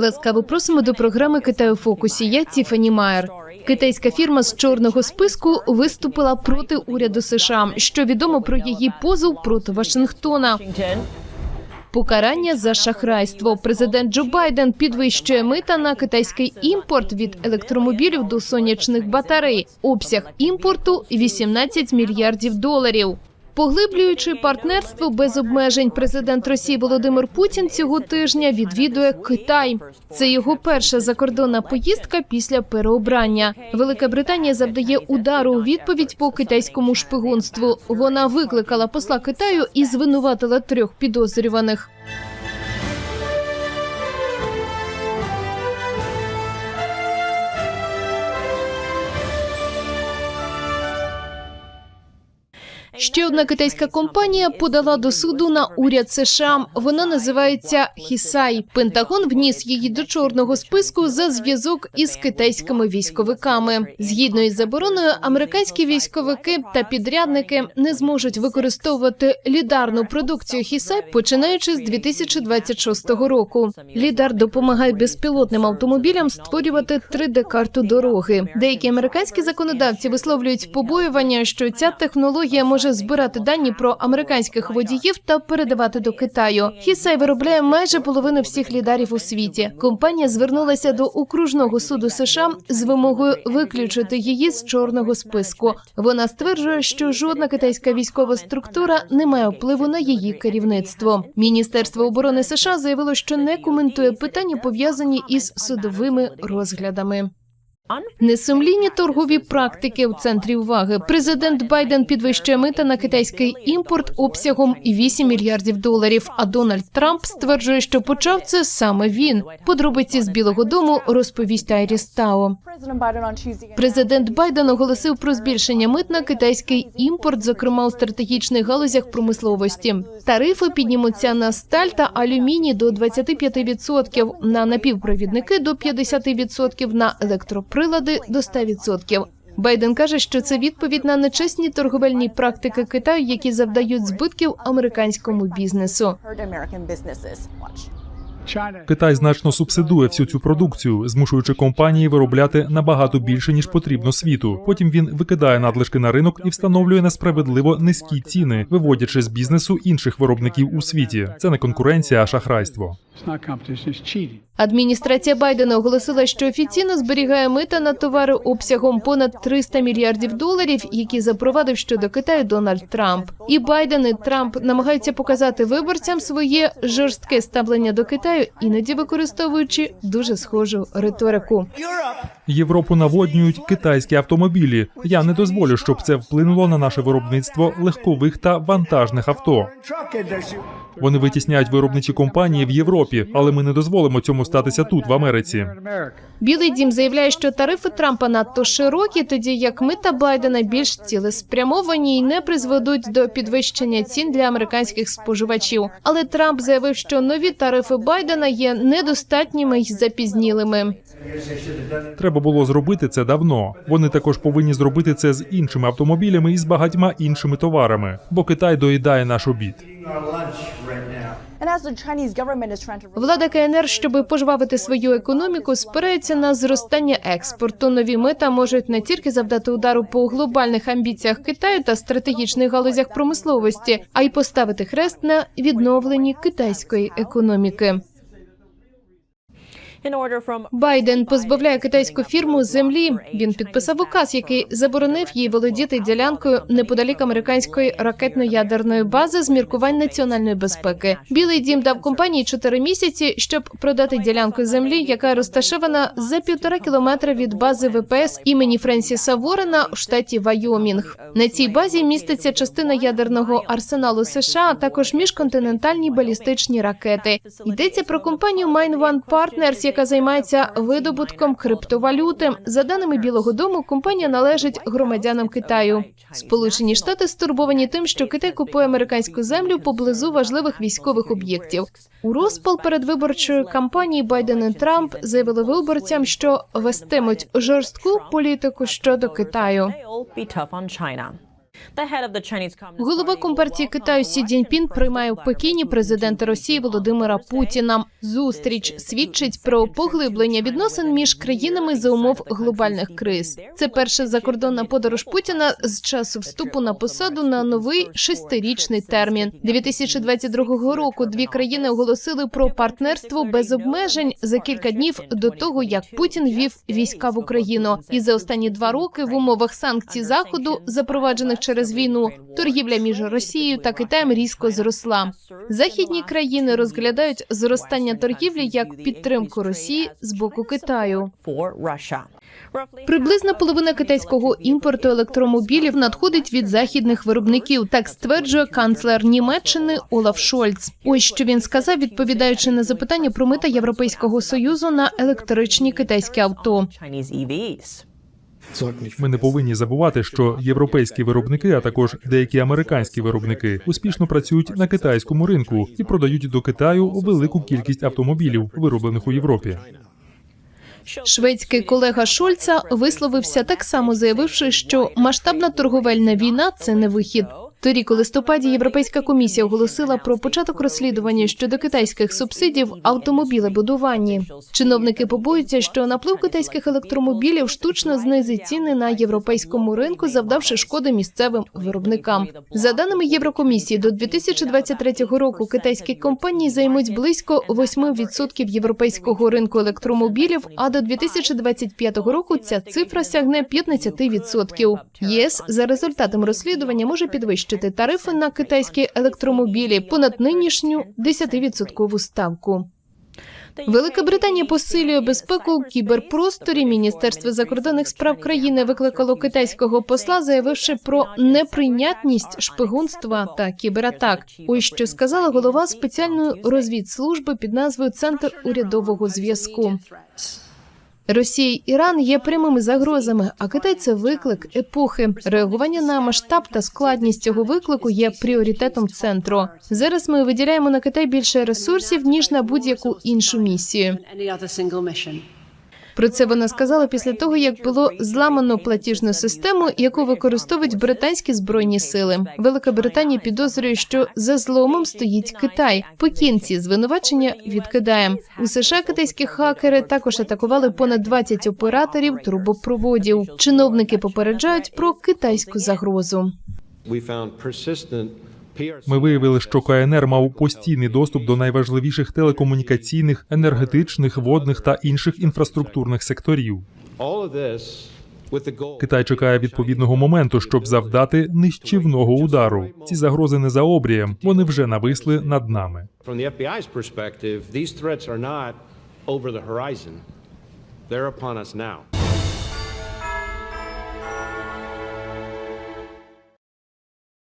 Ласкаво просимо до програми Китай у фокусі. Я Тіфані Майер. Китайська фірма з чорного списку виступила проти уряду США. Що відомо про її позов проти Вашингтона. Покарання за шахрайство. Президент Джо Байден підвищує мита на китайський імпорт від електромобілів до сонячних батарей. Обсяг імпорту 18 мільярдів доларів. Поглиблюючи партнерство без обмежень, президент Росії Володимир Путін цього тижня відвідує Китай. Це його перша закордонна поїздка після переобрання. Велика Британія завдає удару у відповідь по китайському шпигунству. Вона викликала посла Китаю і звинуватила трьох підозрюваних. Ще одна китайська компанія подала до суду на уряд США. Вона називається Хісай. Пентагон вніс її до чорного списку за зв'язок із китайськими військовиками. Згідно із забороною, американські військовики та підрядники не зможуть використовувати лідарну продукцію Хісай, починаючи з 2026 року. Лідар допомагає безпілотним автомобілям створювати 3D-карту дороги. Деякі американські законодавці висловлюють побоювання, що ця технологія може збирати дані про американських водіїв та передавати до Китаю. Хісай виробляє майже половину всіх лідарів у світі. Компанія звернулася до окружного суду США з вимогою виключити її з чорного списку. Вона стверджує, що жодна китайська військова структура не має впливу на її керівництво. Міністерство оборони США заявило, що не коментує питання пов'язані із судовими розглядами. Несумлінні торгові практики у центрі уваги. Президент Байден підвищує мита на китайський імпорт обсягом 8 мільярдів доларів. А Дональд Трамп стверджує, що почав це саме він. Подробиці з Білого Дому розповість Айріс Тао. Президент Байден оголосив про збільшення мит на китайський імпорт, зокрема у стратегічних галузях промисловості. Тарифи піднімуться на сталь та алюміній до 25%, на напівпровідники до 50%, на електроприлади до 100%. Байден каже, що це відповідь на нечесні торговельні практики Китаю, які завдають збитків американському бізнесу. Китай значно субсидує всю цю продукцію, змушуючи компанії виробляти набагато більше ніж потрібно світу. Потім він викидає надлишки на ринок і встановлює несправедливо низькі ціни, виводячи з бізнесу інших виробників у світі. Це не конкуренція, а шахрайство. Адміністрація Байдена оголосила, що офіційно зберігає мита на товари обсягом понад 300 мільярдів доларів, які запровадив щодо Китаю Дональд Трамп. І Байден і Трамп намагаються показати виборцям своє жорстке ставлення до Китаю, іноді використовуючи дуже схожу риторику. Європу наводнюють китайські автомобілі. Я не дозволю, щоб це вплинуло на наше виробництво легкових та вантажних авто. Вони витісняють виробничі компанії в Європі, але ми не дозволимо цьому статися тут, в Америці. Білий дім заявляє, що тарифи Трампа надто широкі, тоді як мита Байдена більш цілеспрямовані і не призведуть до підвищення цін для американських споживачів. Але Трамп заявив, що нові тарифи Байдена є недостатніми й запізнілими. Треба було зробити це давно. Вони також повинні зробити це з іншими автомобілями і з багатьма іншими товарами, бо Китай доїдає наш обід. Влада КНР, щоб пожвавити свою економіку, спирається на зростання експорту. Нові мита можуть не тільки завдати удару по глобальних амбіціях Китаю та стратегічних галузях промисловості, а й поставити хрест на відновленні китайської економіки. Байден позбавляє китайську фірму землі. Він підписав указ, який заборонив їй володіти ділянкою неподалік американської ракетно-ядерної бази з міркувань національної безпеки. Білий дім дав компанії чотири місяці, щоб продати ділянку землі, яка розташована за півтора кілометра від бази ВПС імені Френсіса Ворена у штаті Вайомінг. На цій базі міститься частина ядерного арсеналу США, а також міжконтинентальні балістичні ракети. Йдеться про компанію Mine One Partners, яка займається видобутком криптовалюти. За даними Білого Дому, компанія належить громадянам Китаю. Сполучені Штати стурбовані тим, що Китай купує американську землю поблизу важливих військових об'єктів. У розпал передвиборчої кампанії Байден і Трамп заявили виборцям, що вестимуть жорстку політику щодо Китаю. Голова компартії Китаю Сі Цзіньпін приймає в Пекіні президента Росії Володимира Путіна. Зустріч свідчить про поглиблення відносин між країнами за умов глобальних криз. Це перша закордонна подорож Путіна з часу вступу на посаду на новий шестирічний термін. 2022 року дві країни оголосили про партнерство без обмежень за кілька днів до того, як Путін ввів війська в Україну. І за останні два роки в умовах санкцій заходу, запроваджених через війну, торгівля між Росією та Китаєм різко зросла. Західні країни розглядають зростання торгівлі як підтримку Росії з боку Китаю. Приблизна половина китайського імпорту електромобілів надходить від західних виробників. Так стверджує канцлер Німеччини Олаф Шольц. Ось що він сказав, відповідаючи на запитання про мита Європейського союзу на електричні китайські авто. Ми не повинні забувати, що європейські виробники, а також деякі американські виробники, успішно працюють на китайському ринку і продають до Китаю велику кількість автомобілів, вироблених у Європі. Шведський колега Шольца висловився так само, заявивши, що масштабна торговельна війна це не вихід. Торік у листопаді Європейська комісія оголосила про початок розслідування щодо китайських субсидій в автомобілебудуванні. Чиновники побоюються, що наплив китайських електромобілів штучно знизить ціни на європейському ринку, завдавши шкоди місцевим виробникам. За даними Єврокомісії, до 2023 року китайські компанії займуть близько 8% європейського ринку електромобілів. А до 2025 року ця цифра сягне 15%. ЄС за результатами розслідування може підвищити тарифи на китайські електромобілі понад нинішню 10% ставку. Велика Британія посилює безпеку у кіберпросторі. Міністерство закордонних справ країни викликало китайського посла, заявивши про неприйнятність шпигунства та кібератак. Ось що сказала голова спеціальної розвідслужби під назвою Центр урядового зв'язку. Росія і Іран є прямими загрозами, а Китай це виклик епохи. Реагування на масштаб та складність цього виклику є пріоритетом центру. Зараз ми виділяємо на Китай більше ресурсів ніж на будь-яку іншу місію. Про це вона сказала після того, як було зламано платіжну систему, яку використовують британські збройні сили. Велика Британія підозрює, що за зломом стоїть Китай. Пекін ці звинувачення відкидає. У США китайські хакери також атакували понад 20 операторів трубопроводів. Чиновники попереджають про китайську загрозу. Ми виявили, що КНР мав постійний доступ до найважливіших телекомунікаційних, енергетичних, водних та інших інфраструктурних секторів. Китай чекає відповідного моменту, щоб завдати нищівного удару. Ці загрози не за обрієм, вони вже нависли над нами. over the horizon. They're upon us now.